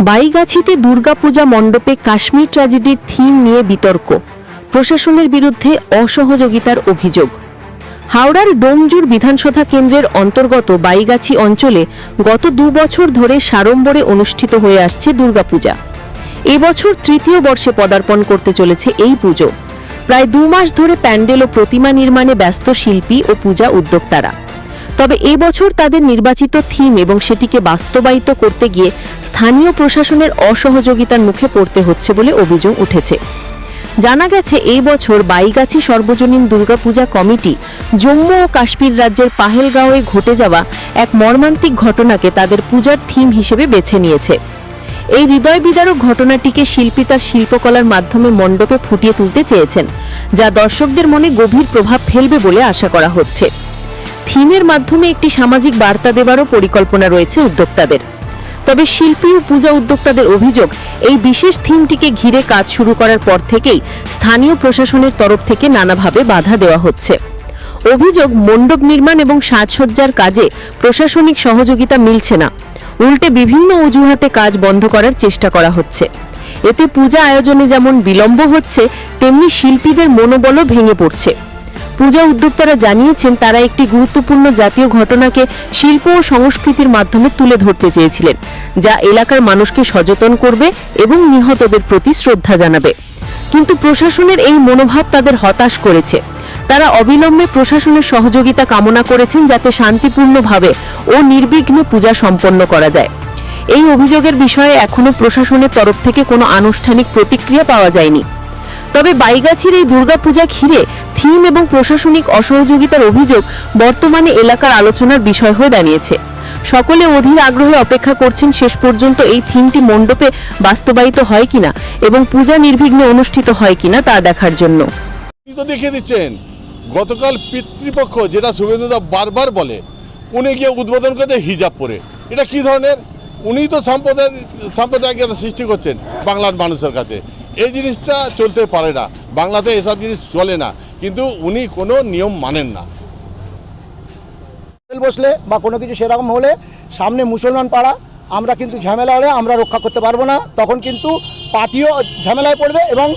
বাইগাছিতে দুর্গাপূজা মণ্ডপে কাশ্মীর ট্র্যাজেডির থিম নিয়ে বিতর্ক, প্রশাসনের বিরুদ্ধে অসহযোগিতার অভিযোগ। হাওড়ার ডোমজুর বিধানসভা কেন্দ্রের অন্তর্গত বাইগাছি অঞ্চলে গত দু বছর ধরে সাড়ম্বরে অনুষ্ঠিত হয়ে আসছে দুর্গাপূজা। এবছর তৃতীয় বর্ষে পদার্পণ করতে চলেছে এই পুজো। প্রায় দু মাস ধরে প্যান্ডেল ও প্রতিমা নির্মাণে ব্যস্ত শিল্পী ও পূজা উদ্যোক্তারা। তবে এবছর তাদের নির্বাচিত থিম এবং সেটিকে বাস্তবায়িত করতে গিয়ে স্থানীয় প্রশাসনের অসহযোগিতার মুখে পড়তে হচ্ছে বলে অভিযোগ উঠেছে। জানা গেছে, এই বছর বাইগাছি সর্বজনীন দুর্গাপূজা কমিটি জম্মু ও কাশ্মীর রাজ্যের পাহেলগাঁওয়ে ঘটে যাওয়া এক মর্মান্তিক ঘটনাকে তাদের পূজার থিম হিসেবে বেছে নিয়েছে। এই হৃদয় বিদারক ঘটনাটিকে শিল্পী তার শিল্পকলার মাধ্যমে মণ্ডপে ফুটিয়ে তুলতে চেয়েছেন, যা দর্শকদের মনে গভীর প্রভাব ফেলবে বলে আশা করা হচ্ছে। থিমের মাধ্যমে একটি সামাজিক বার্তা দেওয়ারও পরিকল্পনা রয়েছে উদ্যোক্তাদের। তবে শিল্পী ও পূজা উদ্যোক্তাদের অভিযোগ, এই বিশেষ থিমটিকে ঘিরে কাজ শুরু করার পর থেকেই স্থানীয় প্রশাসনের তরফ থেকে নানাভাবে বাধা দেওয়া হচ্ছে। অভিযোগ, মণ্ডপ নির্মাণ এবং সাজসজ্জার কাজে প্রশাসনিক সহযোগিতা মিলছে না। উল্টে বিভিন্ন অজুহাতে কাজ বন্ধ করার চেষ্টা করা হচ্ছে। এতে পূজা আয়োজনে যেমন বিলম্ব হচ্ছে, তেমনি শিল্পীদের মনোবলও ভেঙে পড়ছে। পূজা উদ্যোক্তারা জানিয়েছেন তারা একটি গুরুত্বপূর্ণ জাতীয় ঘটনাকে শিল্প ও সংস্কৃতির মাধ্যমে তুলে ধরতে চেয়েছিলেন, যা এলাকার মানুষকে সচেতন করবে এবং নিহতদের প্রতি শ্রদ্ধা জানাবে। কিন্তু প্রশাসনের এই মনোভাব তাদের হতাশ করেছে। তারা অবিলম্বে প্রশাসনের সহযোগিতা কামনা করেছেন যাতে শান্তিপূর্ণভাবে ও নির্বিঘ্নে পূজা সম্পন্ন করা যায়। এই অভিযোগের বিষয়ে এখনও প্রশাসনের তরফ থেকে কোনো আনুষ্ঠানিক প্রতিক্রিয়া পাওয়া যায়নি। তবে বাইগাছির এই দুর্গাপূজা ঘিরে থিম এবং প্রশাসনিক অসহযোগিতার অভিযোগ বর্তমানে এলাকার আলোচনার বিষয় হয়ে দাঁড়িয়েছে। সকলে অধীর আগ্রহে অপেক্ষা করছেন শেষ পর্যন্ত এই থিমটি মণ্ডপে বাস্তবায়িত হয় কিনা এবং পূজা নির্বিঘ্নে অনুষ্ঠিত হয় কিনা তা দেখার জন্য। দেখিয়ে দিচ্ছেন, গতকাল পিতৃপক্ষ, যেটা শুভেন্দুদা বারবার বলে, উনি গিয়ে উদ্বোধন করতে হিজাব পরে। এটা কি ধরনের? উনি তো সম্প্রদায় সাম্প্রদায়িকতা সৃষ্টি করছেন বাংলার মানুষের কাছে। এই জিনিসটা চলতে পারে না। বাংলাতে এসব জিনিস চলে না। কিন্তু উনি কোনো নিয়ম মানেন না। হোটেল বসলে বা কোনো কিছু সেরকম হলে সামনে মুসলমান পাড়া আমরা কিন্তু ঝামেলা হলে আমরা রক্ষা করতে পারব না। তখন কিন্তু পার্টিও ঝামেলায় পড়বে এবং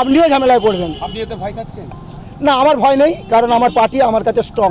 আপনিও ঝামেলায় পড়বেন। আপনি এতে ভয় খাচ্ছেন? না আমার ভয় নেই কারণ আমার পার্টি আমার কাছে স্ট্রং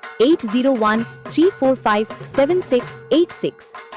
801 345 7686.